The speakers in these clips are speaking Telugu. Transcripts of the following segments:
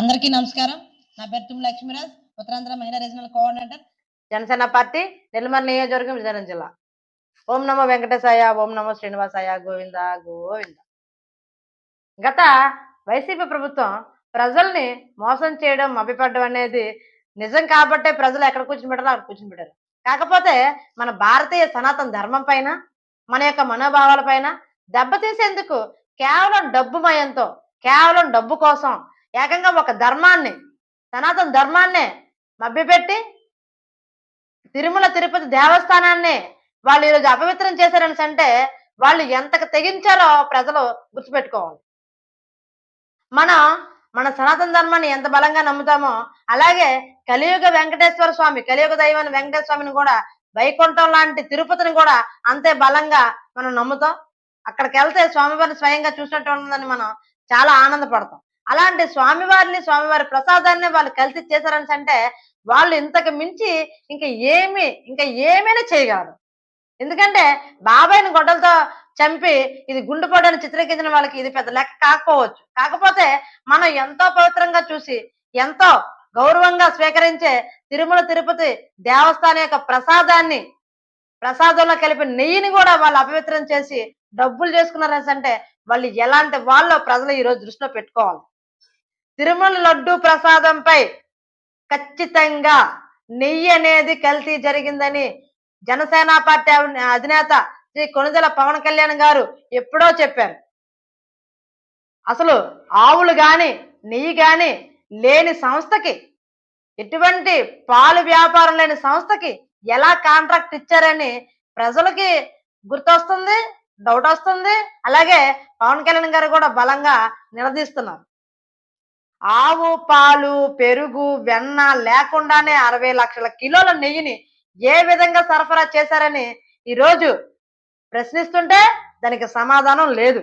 అందరికీ నమస్కారం. నా పేరు తుమ్ లక్ష్మీరాజ్ ఉత్తరాంధ్ర మహిళా regional coordinator. Janasena party Nellimarla నియోజకవర్గం విజయనగరం జిల్లా. ఓం నమో వెంకటేశాయ ఓం నమో శ్రీనివాసాయ గోవింద గోవింద. గత వైసీపీ ప్రభుత్వం ప్రజల్ని మోసం చేయడం మభ్యపడడం అనేది నిజం కాబట్టే ప్రజలు ఎక్కడ కూర్చుని పెట్టారో అక్కడ కూర్చుని పెట్టారు కాకపోతే మన భారతీయ సనాతన ధర్మం పైన మన యొక్క మనోభావాల పైన దెబ్బతీసేందుకు కేవలం డబ్బు మయంతో కేవలం డబ్బు కోసం ఏకంగా ఒక ధర్మాన్ని సనాతన ధర్మాన్నే మభ్యపెట్టి తిరుమల తిరుపతి దేవస్థానాన్ని వాళ్ళు ఈరోజు అపవిత్రం చేశారని అంటే వాళ్ళు ఎంత తెగించారో ప్రజలు గుర్తుపెట్టుకోవాలి. మనం మన సనాతన ధర్మాన్ని ఎంత బలంగా నమ్ముతామో అలాగే కలియుగ వెంకటేశ్వర స్వామి కలియుగ దైవాన్ని వెంకటేశ్వర స్వామిని కూడా వైకుంఠం లాంటి తిరుపతిని కూడా అంతే బలంగా మనం నమ్ముతాం. అక్కడికి వెళ్తే స్వామివారిని స్వయంగా చూసినట్టు ఉంటుందని మనం చాలా ఆనందపడతాం. అలాంటి స్వామివారిని స్వామివారి ప్రసాదాన్ని వాళ్ళు కలిసి చేశారని అంటే వాళ్ళు ఇంతకు మించి ఇంకా ఏమి ఇంకా ఏమైనా చేయగలరు. ఎందుకంటే బాబాయ్ని గొడ్డలతో చంపి ఇది గుండెపోడని చిత్రీకరించిన వాళ్ళకి ఇది పెద్ద లెక్క కాకపోవచ్చు. కాకపోతే మనం ఎంతో పవిత్రంగా చూసి ఎంతో గౌరవంగా స్వీకరించే తిరుమల తిరుపతి దేవస్థానం యొక్క ప్రసాదాన్ని ప్రసాదంలో కలిపి నెయ్యిని కూడా వాళ్ళు అపవిత్రం చేసి డబ్బులు చేసుకున్నారని అంటే వాళ్ళు ఎలాంటి వాళ్ళు ప్రజలు ఈ రోజు దృష్టిలో పెట్టుకోవాలి. తిరుమల లడ్డు ప్రసాదంపై ఖచ్చితంగా నెయ్యి అనేది కల్తీ జరిగిందని జనసేన పార్టీ అధినేత శ్రీ కొనుదల పవన్ కళ్యాణ్ గారు ఎప్పుడో చెప్పారు. అసలు ఆవులు గాని నెయ్యి గాని లేని సంస్థకి ఎటువంటి పాలు వ్యాపారం లేని సంస్థకి ఎలా కాంట్రాక్ట్ ఇచ్చారని ప్రజలకి గుర్తొస్తుంది డౌట్ వస్తుంది. అలాగే పవన్ కళ్యాణ్ గారు కూడా బలంగా నిలదీస్తున్నారు. ఆవు పాలు పెరుగు వెన్న లేకుండానే అరవై లక్షల కిలోల నెయ్యిని ఏ విధంగా సరఫరా చేశారని ఈరోజు ప్రశ్నిస్తుంటే దానికి సమాధానం లేదు.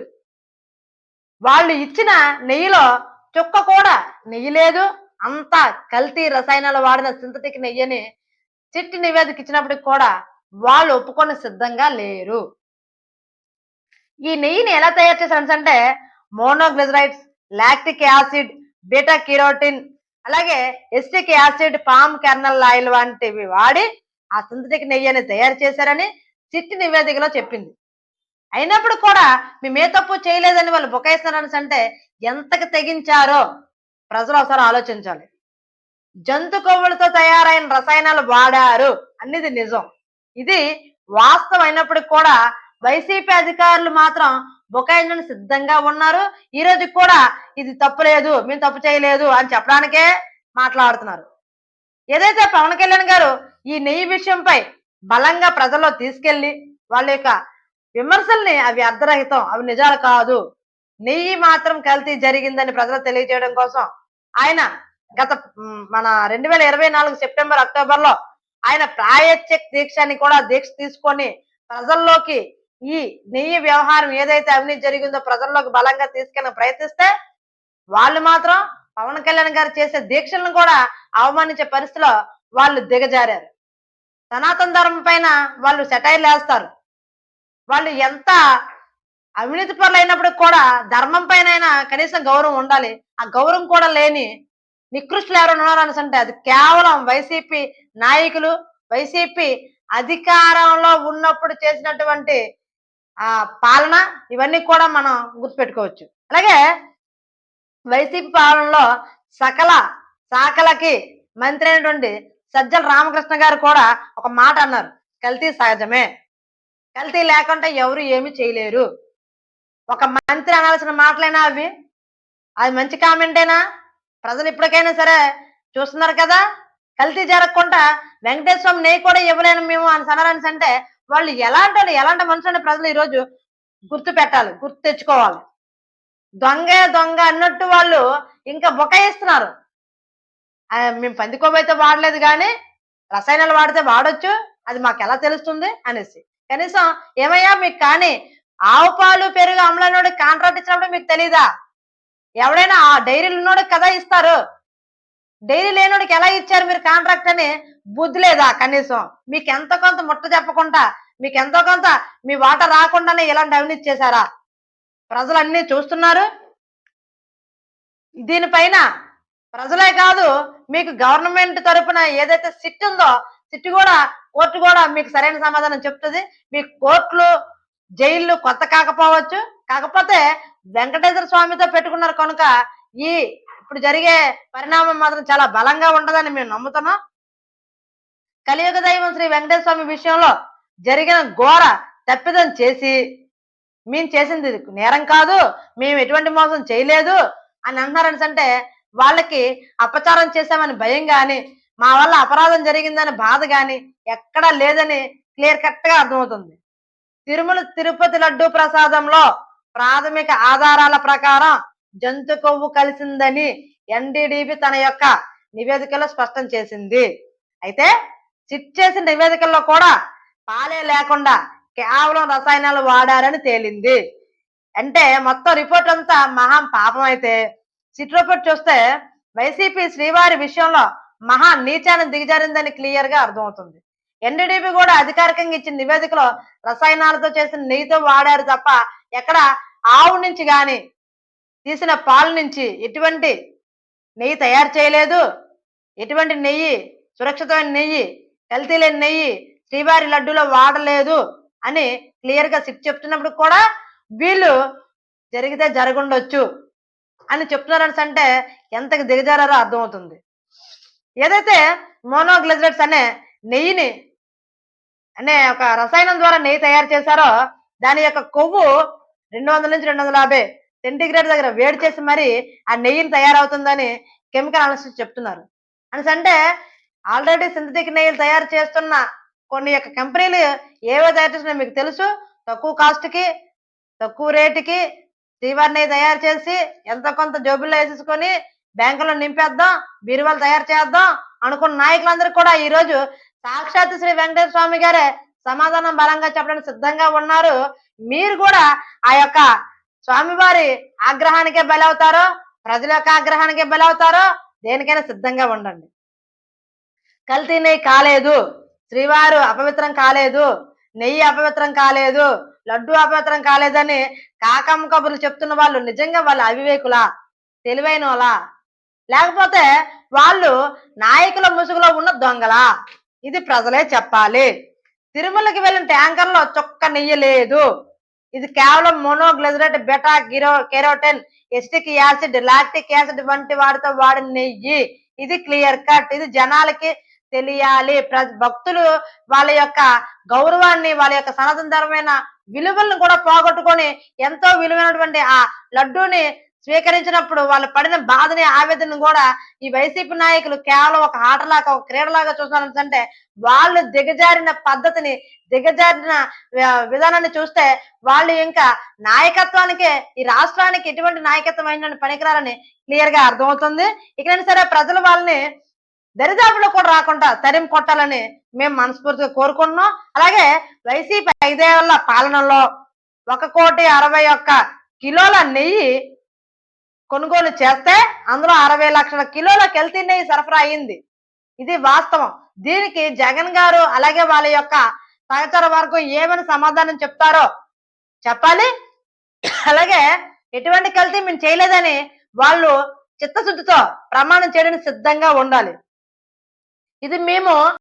వాళ్ళు ఇచ్చిన నెయ్యిలో చుక్క కూడా నెయ్యి లేదు. అంతా కల్తీ రసాయనాలు వాడిన సింథటిక్ నెయ్యిని చిట్టి నివేదిక ఇచ్చినప్పటికి కూడా వాళ్ళు ఒప్పుకొని సిద్ధంగా లేరు. ఈ నెయ్యిని ఎలా తయారు చేశారంటే monoglycerides lactic acid beta carotene అలాగే acetic acid palm kernel oil వంటివి వాడి ఆ సింథటిక్ నెయ్యిని తయారు చేశారని చిట్టి నివేదికలో చెప్పింది. అయినప్పుడు కూడా మేము ఏ తప్పు చేయలేదని వాళ్ళు బుకాయిస్తున్నారని అంటే ఎంతకు తెగించారో ప్రజలు ఒకసారి ఆలోచించాలి. జంతు కొవ్వులతో తయారైన రసాయనాలు వాడారు అనేది నిజం. ఇది వాస్తవం అయినప్పటికి కూడా వైసీపీ అధికారులు మాత్రం బొకాయించడం సిద్ధంగా ఉన్నారు. ఈ రోజు కూడా ఇది తప్పు లేదు మేము తప్పు చేయలేదు అని చెప్పడానికే మాట్లాడుతున్నారు. ఏదైతే పవన్ కళ్యాణ్ గారు ఈ నెయ్యి విషయంపై బలంగా ప్రజల్లో తీసుకెళ్ళి వాళ్ళ యొక్క విమర్శల్ని అవి అర్ధరహితం అవి నిజాలు కాదు. నెయ్యి మాత్రం కల్తీ జరిగిందని ప్రజలు తెలియజేయడం కోసం ఆయన గత మన రెండు వేల ఇరవై నాలుగు సెప్టెంబర్ అక్టోబర్లో ఆయన ప్రాయశ్చిక్ దీక్షని కూడా దీక్ష తీసుకొని ప్రజల్లోకి ఈ నెయ్యి వ్యవహారం ఏదైతే అవినీతి జరిగిందో ప్రజల్లోకి బలంగా తీసుకెళ్ళ ప్రయత్నిస్తే వాళ్ళు మాత్రం పవన్ కళ్యాణ్ గారు చేసే దీక్షలను కూడా అవమానించే పరిస్థితిలో వాళ్ళు దిగజారారు. సనాతన ధర్మం పైన వాళ్ళు సెటైర్లు వేస్తారు. వాళ్ళు ఎంత అవినీతి పరులు అయినప్పుడు కూడా ధర్మం పైన కనీసం గౌరవం ఉండాలి. ఆ గౌరవం కూడా లేని నికృష్టులు ఎవరైనా ఉన్నారనుకుంటే అంటే అది కేవలం వైసీపీ నాయకులు వైసీపీ అధికారంలో ఉన్నప్పుడు చేసినటువంటి ఆ పాలన ఇవన్నీ కూడా మనం గుర్తుపెట్టుకోవచ్చు. అలాగే వైసీపీ పాలనలో సకల శాఖలకి మంత్రి అయినటువంటి సజ్జల రామకృష్ణ గారు కూడా ఒక మాట అన్నారు. కల్తీ సహజమే. కల్తీ లేకుండా ఎవరు ఏమి చేయలేరు. ఒక మంత్రి అనాల్సిన మాటలైనా అవి. అది మంచి కామెంటేనా ప్రజలు ఇప్పటికైనా సరే చూస్తున్నారు కదా? కల్తీ జరగకుండా వెంకటేశ్వరం నెయ్యి కూడా ఇవ్వలేను మేము అని సనరాన్స్ అంటే వాళ్ళు ఎలాంటి ఎలాంటి మనుషులని ప్రజలు ఈరోజు గుర్తు పెట్టాలి గుర్తు తెచ్చుకోవాలి. దొంగ దొంగ అన్నట్టు వాళ్ళు ఇంకా బొకాయిస్తున్నారు మేము పందికోబైతే వాడలేదు కానీ రసాయనాలు వాడితే వాడొచ్చు అది మాకు ఎలా తెలుస్తుంది అనేసి. కనీసం ఏమయ్యా మీకు కానీ ఆవు పాలు పెరుగు అమలనోడు కాంట్రాక్ట్ ఇచ్చినప్పుడు మీకు తెలీదా? ఎవడైనా ఆ డైరీలు ఉన్నోడికి కదా ఇస్తారు. డైరీ లేనోడికి ఎలా ఇచ్చారు మీరు కాంట్రాక్ట్ అని? బుద్ధి లేదా కనీసం? మీకు ఎంత కొంత ముట్ట చెప్పకుండా మీకు ఎంతో కొంత మీ వాట రాకుండానే ఇలాంటి అవినీతి చేశారా? ప్రజలు అన్ని చూస్తున్నారు. దీనిపైన ప్రజలే కాదు మీకు గవర్నమెంట్ తరపున ఏదైతే సిట్ ఉందో సిట్ కూడా కోర్టు కూడా మీకు సరైన సమాధానం చెప్తుంది. మీ కోర్టులు జైళ్ళు కొత్త కాకపోవచ్చు. కాకపోతే వెంకటేశ్వర స్వామితో పెట్టుకున్నారు కనుక ఈ ఇప్పుడు జరిగే పరిణామం మాత్రం చాలా బలంగా ఉంటదని మేము నమ్ముతున్నాం. కలియుగ దైవం శ్రీ వెంకటేశ్వర స్వామి విషయంలో జరిగిన ఘోర తప్పిదం చేసి మేము చేసింది నేరం కాదు మేము ఎటువంటి మోసం చేయలేదు అని అంటున్నారని అంటే వాళ్ళకి అపచారం చేశామని భయం కానీ మా వల్ల అపరాధం జరిగిందని బాధ కానీ ఎక్కడా లేదని క్లియర్ కట్గా అర్థమవుతుంది. తిరుమల తిరుపతి లడ్డు ప్రసాదంలో ప్రాథమిక ఆధారాల ప్రకారం జంతు కొవ్వు కలిసిందని ఎన్డీడీబీ తన యొక్క నివేదికలో స్పష్టం చేసింది. అయితే సిట్ చేసిన నివేదికల్లో కూడా పాలే లేకుండా కేవలం రసాయనాలు వాడారని తేలింది. అంటే మొత్తం రిపోర్ట్ అంతా మహా పాపం అయితే. సిట్ రిపోర్ట్ చూస్తే వైసీపీ శ్రీవారి విషయంలో మహా నీచాన్ని దిగజారిందని క్లియర్గా అర్థమవుతుంది. ఎన్డీడీపీ కూడా అధికారికంగా ఇచ్చిన నివేదికలో రసాయనాలతో చేసిన నెయ్యితో వాడారు తప్ప ఎక్కడ ఆవు నుంచి గాని తీసిన పాలు నుంచి ఎటువంటి నెయ్యి తయారు చేయలేదు. ఎటువంటి నెయ్యి సురక్షితమైన నెయ్యి కల్తీ లేని నెయ్యి శ్రీవారి లడ్డూలో వాడలేదు అని క్లియర్గా సిట్ చెప్తున్నప్పుడు కూడా వీళ్ళు జరిగితే జరగండొచ్చు అని చెప్తున్నారని అంటే ఎంతకు దిగజారారో అర్థమవుతుంది. ఏదైతే మోనోగ్లిజరేట్స్ అనే నెయ్యిని అనే ఒక రసాయనం ద్వారా నెయ్యి తయారు చేశారో దాని యొక్క కొవ్వు రెండు వందల నుంచి రెండు వందల యాభై సెంటిగ్రేడ్ దగ్గర వేడి చేసి మరి ఆ నెయ్యిని తయారవుతుందని కెమికల్ అనాలిసిస్ చెప్తున్నారు. అనేసి అంటే ఆల్రెడీ సింథటిక్ నెయ్యిలు తయారు చేస్తున్న కొన్ని యొక్క కంపెనీలు ఏవో తయారు చేస్తున్నాయో మీకు తెలుసు. తక్కువ కాస్ట్కి తక్కువ రేటుకి శ్రీవారి నెయ్యి తయారు చేసి ఎంత కొంత జోబుల్లో వేసేసుకొని బ్యాంకులో నింపేద్దాం బీరువాలు తయారు చేద్దాం అనుకున్న నాయకులందరూ కూడా ఈ రోజు సాక్షాత్ శ్రీ వెంకటేశ్వర స్వామి గారే సమాధానం బలంగా చెప్పడానికి సిద్ధంగా ఉన్నారు. మీరు కూడా ఆ యొక్క స్వామివారి ఆగ్రహానికే బలవుతారో ప్రజల యొక్క ఆగ్రహానికే బలవుతారో దేనికైనా సిద్ధంగా ఉండండి. కల్తీ నెయ్యి కాలేదు శ్రీవారు అపవిత్రం కాలేదు నెయ్యి అపవిత్రం కాలేదు లడ్డు అపవిత్రం కాలేదని కాకమ్మ కబుర్లు చెప్తున్న వాళ్ళు నిజంగా వాళ్ళు అవివేకులా తెలివైన వాళ్ళ లేకపోతే వాళ్ళు నాయకుల ముసుగులో ఉన్న దొంగలా? ఇది ప్రజలే చెప్పాలి. తిరుమలకి వెళ్ళిన ట్యాంకర్లో చొక్క నెయ్యి లేదు. ఇది కేవలం monoglyceride beta Giro carotene acetic acid lactic acid వంటి వాటితో వాడిన నెయ్యి. ఇది క్లియర్ కట్ ఇది జనాలకి తెలియాలి. ప్ర- భక్తులు వాళ్ళ యొక్క గౌరవాన్ని వాళ్ళ యొక్క సనాతనమైన విలువలను కూడా పోగొట్టుకొని ఎంతో విలువైనటువంటి ఆ లడ్డూని స్వీకరించినప్పుడు వాళ్ళు పడిన బాధని ఆవేదనను కూడా ఈ వైసీపీ నాయకులు కేవలం ఒక ఆటలాగా ఒక క్రీడలాగా చూస్తున్నారంటే వాళ్ళు దిగజారిన పద్ధతిని దిగజారిన విధానాన్ని చూస్తే వాళ్ళు ఇంకా నాయకత్వానికే ఈ రాష్ట్రానికి ఎటువంటి నాయకత్వం అయిన పనికిరాలని క్లియర్గా అర్థమవుతుంది. ఇకనైనా సరే ప్రజలు వాళ్ళని దరిదాపులో కూడా రాకుండా తరిం కొట్టాలని మేము మనస్ఫూర్తిగా కోరుకుంటున్నాం. అలాగే వైసీపీ ఐదేళ్ళ పాలనలో ఒక కోటి అరవై ఒక్క కిలోల నెయ్యి కొనుగోలు చేస్తే అందులో అరవై లక్షల కిలోల కెల్తీ నెయ్యి సరఫరా అయింది. ఇది వాస్తవం. దీనికి జగన్ గారు అలాగే వాళ్ళ యొక్క సహచర వర్గం ఏమని సమాధానం చెప్తారో చెప్పాలి. అలాగే ఎటువంటి కల్తీ మేము చేయలేదని వాళ్ళు చిత్తశుద్ధితో ప్రమాణం చేయడానికి సిద్ధంగా ఉండాలి. ఇది మేము